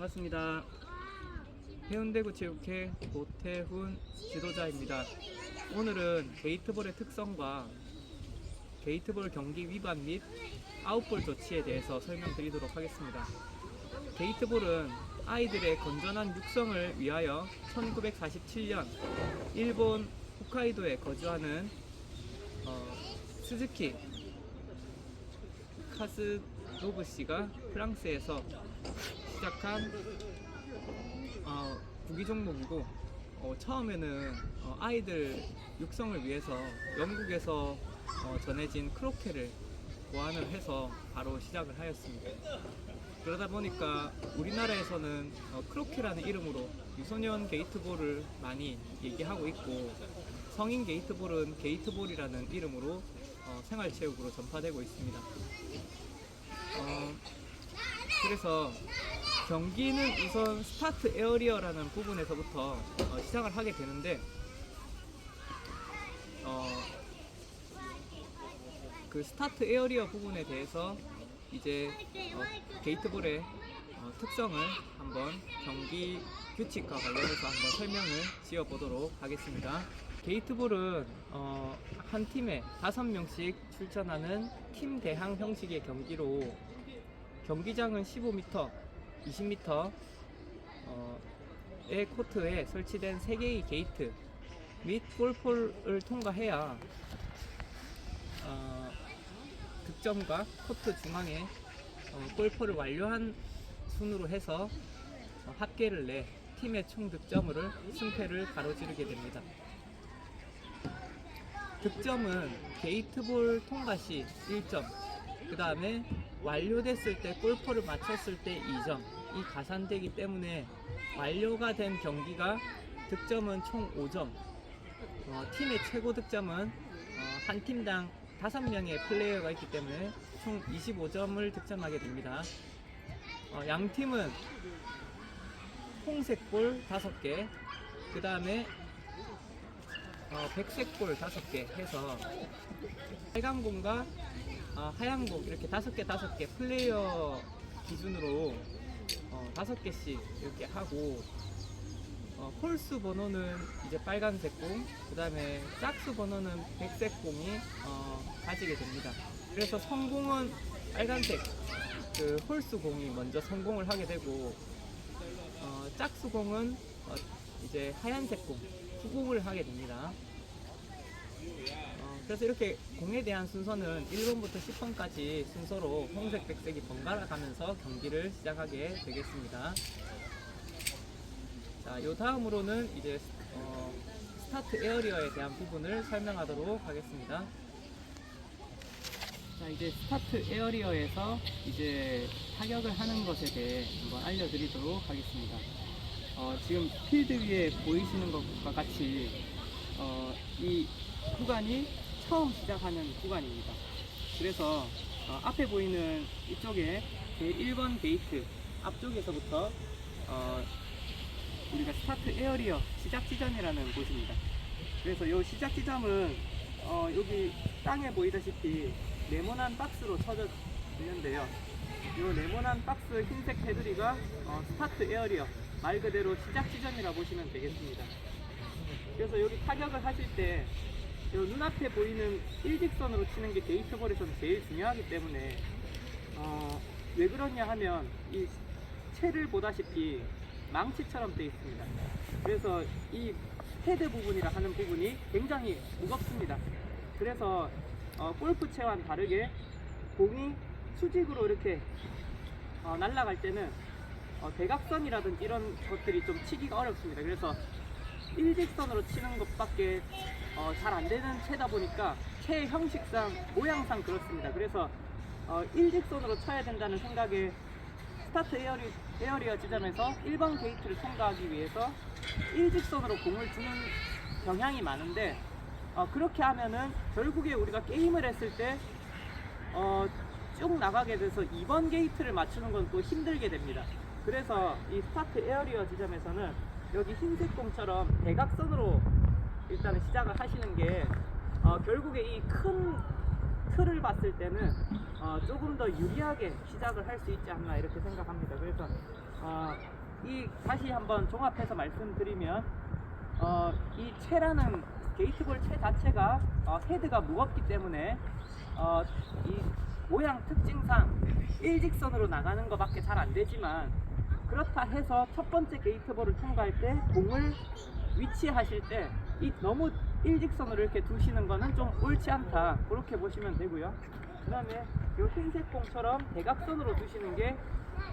반갑습니다. 해운대구 체육회 고태훈 지도자입니다. 오늘은 게이트볼의 특성과 게이트볼 경기 위반 및 아웃볼 조치에 대해서 설명드리도록 하겠습니다. 게이트볼은 아이들의 건전한 육성을 위하여 1947년 일본 홋카이도에 거주하는 어, 스즈키 카스노브 씨가 프랑스에서 시작한 어, 구기 종목이고 어, 처음에는 어, 아이들 육성을 위해서 영국에서 어, 전해진 크로케를 보완을 해서 바로 시작을 하였습니다. 그러다 보니까 우리나라에서는 어, 크로케라는 이름으로 유소년 게이트볼을 많이 얘기하고 있고 성인 게이트볼은 게이트볼이라는 이름으로 어, 생활체육으로 전파되고 있습니다. 어, 그래서 경기는 우선 스타트 에어리어라는 부분에서부터 어, 시작을 하게 되는데 어, 그 스타트 에어리어 부분에 대해서 이제 어, 게이트볼의 어, 특성을 한번 경기 규칙과 관련해서 한번 설명을 지어 보도록 하겠습니다. 게이트볼은 어, 한 팀에 다섯 명씩 출전하는 팀 대항 형식의 경기로 경기장은 15m, 20m 어, 의 코트에 설치된 3개의 게이트 및 골폴을 통과해야 어, 득점과 코트 중앙에 어, 골포를 완료한 순으로 해서 어, 합계를 내 팀의 총 득점으로 승패를 가로지르게 됩니다. 득점은 게이트볼 통과 시 1점, 그 다음에 완료됐을 때 골포를 맞췄을 때 2점, 이 가산되기 때문에 완료가 된 경기가 득점은 총 5점, 어, 팀의 최고 득점은 어, 한 팀당 5명의 플레이어가 있기 때문에 총 25점을 득점하게 됩니다. 어, 양 팀은 홍색 볼 5개, 그 다음에 어, 백색 볼 5개 해서 빨간 공과 어, 하얀 공 이렇게 5개 5개 플레이어 기준으로 어, 5개씩 이렇게 하고 어, 홀수 번호는 이제 빨간색 공, 그 다음에 짝수 번호는 백색 공이 어, 가지게 됩니다. 그래서 성공은 빨간색, 그 홀수 공이 먼저 성공을 하게 되고, 어, 짝수 공은 어, 이제 하얀색 공, 후공을 하게 됩니다. 어, 그래서 이렇게 공에 대한 순서는 1번부터 10번까지 순서로 홍색, 백색이 번갈아 가면서 경기를 시작하게 되겠습니다. 자, 요 다음으로는 이제 어, 스타트 에어리어에 대한 부분을 설명하도록 하겠습니다. 자, 이제 스타트 에어리어에서 이제 타격을 하는 것에 대해 한번 알려드리도록 하겠습니다. 어, 지금 필드 위에 보이시는 것과 같이 어, 이 구간이 처음 시작하는 구간입니다. 그래서 어, 앞에 보이는 이쪽에 제 1번 게이트 앞쪽에서부터 어, 우리가 스타트 에어리어 시작 지점이라는 곳입니다. 그래서 이 시작 지점은 어, 여기 땅에 보이다시피 네모난 박스로 쳐져 있는데요. 이 네모난 박스 흰색 테두리가 어, 스타트 에어리어 말 그대로 시작 지점이라 보시면 되겠습니다. 그래서 여기 타격을 하실 때이 눈앞에 보이는 일직선으로 치는 게 게이트볼에서는 제일 중요하기 때문에 어, 왜 그러냐 하면 이 채를 보다시피 망치처럼 되어 있습니다. 그래서 이 헤드 부분이라 하는 부분이 굉장히 무겁습니다. 그래서 어, 골프채와는 다르게 공이 수직으로 이렇게 어, 날아갈 때는 어, 대각선이라든지 이런 것들이 좀 치기가 어렵습니다. 그래서 일직선으로 치는 것밖에 어, 잘 안 되는 채다 보니까 채 형식상 모양상 그렇습니다. 그래서 어, 일직선으로 쳐야 된다는 생각에 스타트 에어리, 에어리어 지점에서 1번 게이트를 통과하기 위해서 일직선으로 공을 주는 경향이 많은데 어, 그렇게 하면은 결국에 우리가 게임을 했을 때 어, 쭉 나가게 돼서 2번 게이트를 맞추는 건 또 힘들게 됩니다. 그래서 이 스타트 에어리어 지점에서는 여기 흰색 공처럼 대각선으로 일단은 시작을 하시는 게 어, 결국에 이 큰 틀을 봤을 때는 어, 조금 더 유리하게 시작을 할 수 있지 않나 이렇게 생각합니다. 그래서 어, 이 다시 한번 종합해서 말씀드리면 어, 이 채라는 게이트볼 채 자체가 어, 헤드가 무겁기 때문에 어, 이 모양 특징상 일직선으로 나가는 것밖에 잘 안 되지만 그렇다 해서 첫 번째 게이트볼을 통과할 때 공을 위치하실 때 이 너무 일직선으로 이렇게 두시는 거는 좀 옳지 않다 그렇게 보시면 되고요 그 다음에 이 흰색 공처럼 대각선으로 두시는 게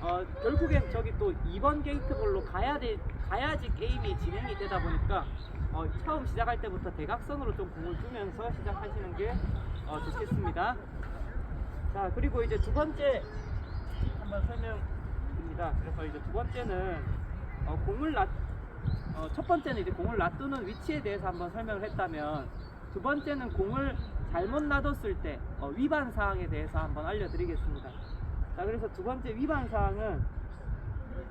어, 결국엔 저기 또 2번 게이트볼로 가야 돼, 가야지 게임이 진행이 되다 보니까 어, 처음 시작할 때부터 대각선으로 좀 공을 두면서 시작하시는 게 어, 좋겠습니다. 자, 그리고 이제 두 번째 한번 설명 드립니다. 그래서 이제 두 번째는 어, 공을 놔, 어, 첫 번째는 이제 공을 놔두는 위치에 대해서 한번 설명을 했다면 두 번째는 공을 잘못 놔뒀을 때 어, 위반 사항에 대해서 한번 알려드리겠습니다. 자, 그래서 두 번째 위반 사항은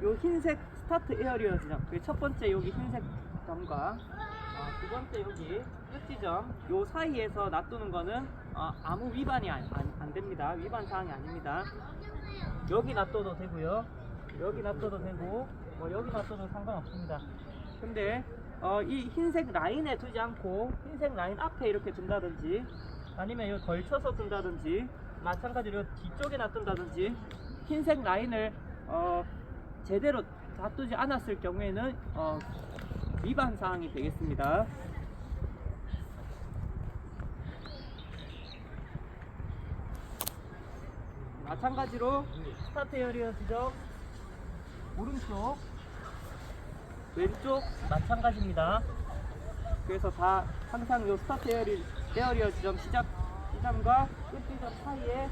요 흰색 스타트 에어리어 지점, 그첫 번째 여기 흰색 점과 어, 두 번째 여기 끝 지점, 요 사이에서 놔두는 거는 어, 아무 위반이 안, 안, 안 됩니다. 위반 사항이 아닙니다. 여기 놔둬도 되고요. 여기 놔둬도 되고, 뭐 여기 놔둬도 상관없습니다. 근데 어, 이 흰색 라인에 두지 않고 흰색 라인 앞에 이렇게 둔다든지 아니면 이거 걸쳐서 둔다든지 마찬가지로 뒤쪽에 놔둔다든지 흰색 라인을 어, 제대로 놔두지 않았을 경우에는 어, 위반 사항이 되겠습니다. 마찬가지로 스타트 에어리어 지점 오른쪽 왼쪽 마찬가지입니다. 그래서 다 항상 요 스타트 에어리, 에어리어 지점 시작 지점과 끝 지점 사이에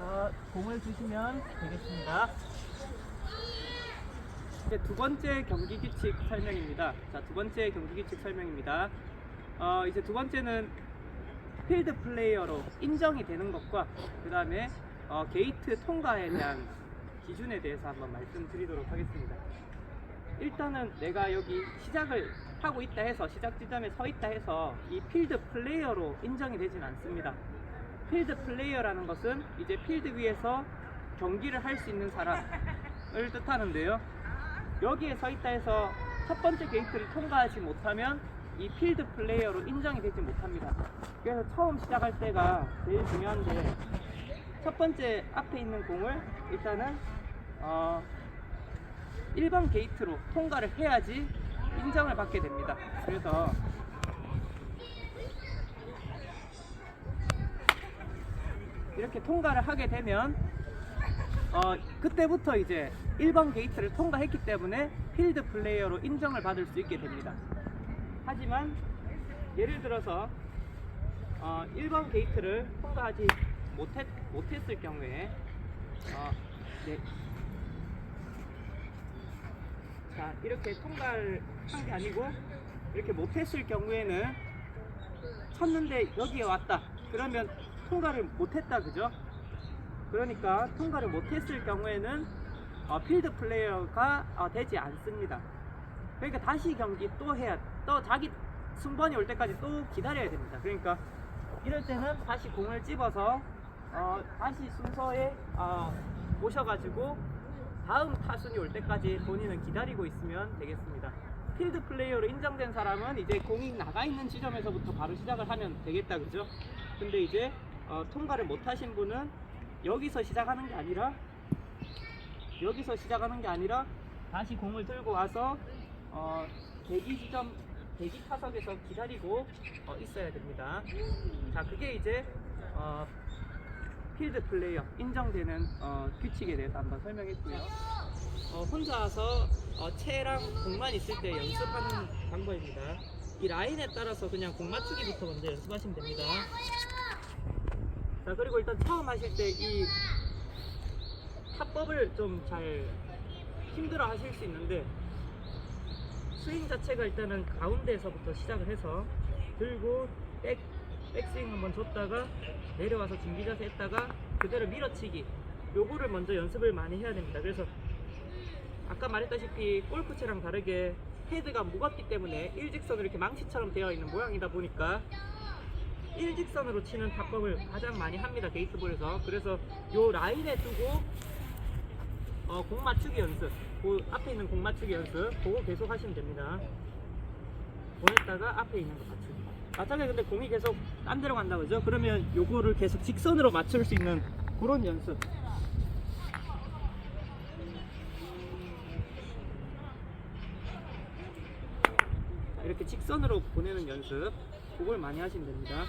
어, 공을 두시면 되겠습니다. 이제 두 번째 경기 규칙 설명입니다. 자, 두 번째 경기 규칙 설명입니다. 어, 이제 두 번째는 필드 플레이어로 인정이 되는 것과 그 다음에 어, 게이트 통과에 대한 기준에 대해서 한번 말씀드리도록 하겠습니다. 일단은 내가 여기 시작을 하고 있다 해서 시작 지점에 서 있다 해서 이 필드 플레이어로 인정이 되진 않습니다. 필드 플레이어라는 것은 이제 필드 위에서 경기를 할 수 있는 사람을 뜻하는데요. 여기에 서 있다 해서 첫 번째 게이트를 통과하지 못하면 이 필드 플레이어로 인정이 되지 못합니다. 그래서 처음 시작할 때가 제일 중요한데 첫 번째 앞에 있는 공을 일단은 어 1번 게이트로 통과를 해야지 인정을 받게 됩니다. 그래서 이렇게 통과를 하게 되면 어, 그때부터 이제 1번 게이트를 통과했기 때문에 필드 플레이어로 인정을 받을 수 있게 됩니다. 하지만 예를 들어서 어, 1번 게이트를 통과하지 못했, 못했을 경우에 어, 네. 자 이렇게 통과를 한 게 아니고 이렇게 못했을 경우에는 쳤는데 여기에 왔다 그러면 통과를 못했다 그죠? 그러니까 통과를 못했을 경우에는 어, 필드 플레이어가 어, 되지 않습니다. 그러니까 다시 경기 또 해야 또 자기 승번이 올 때까지 또 기다려야 됩니다. 그러니까 이럴 때는 다시 공을 집어서 어, 다시 순서에 어, 오셔가지고 다음 타순이 올 때까지 본인은 기다리고 있으면 되겠습니다. 필드 플레이어로 인정된 사람은 이제 공이 나가 있는 지점에서부터 바로 시작을 하면 되겠다 그죠? 근데 이제 어, 통과를 못 하신 분은 여기서 시작하는 게 아니라 여기서 시작하는 게 아니라 다시 공을 들고 와서 어, 대기 지점 대기 타석에서 기다리고 어, 있어야 됩니다. 자 그게 이제 어, 필드 플레이어 인정되는 어, 규칙에 대해서 한번 설명했고요. 어, 혼자서 어, 채랑 공만 있을 때 연습하는 방법입니다. 이 라인에 따라서 그냥 공 맞추기부터 먼저 연습하시면 됩니다. 자 그리고 일단 처음 하실 때이 타법을 좀 잘 힘들어 하실 수 있는데 스윙 자체가 일단은 가운데에서부터 시작을 해서 들고 백, 백스윙 한번 줬다가 내려와서 준비 자세 했다가 그대로 밀어치기 요거를 먼저 연습을 많이 해야 됩니다 그래서 아까 말했다시피 골프채랑 다르게 헤드가 무겁기 때문에 일직선으로 이렇게 망치처럼 되어 있는 모양이다 보니까 일직선으로 치는 타법을 가장 많이 합니다 게이트볼에서 그래서 요 라인에 두고 어, 공 맞추기 연습. 그 앞에 있는 공 맞추기 연습. 그거 계속 하시면 됩니다. 보냈다가 앞에 있는 거 맞추기. 만약에 근데 공이 계속 딴 데로 간다 그죠? 그러면 요거를 계속 직선으로 맞출 수 있는 그런 연습. 자, 이렇게 직선으로 보내는 연습. 그걸 많이 하시면 됩니다.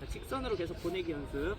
자, 직선으로 계속 보내기 연습.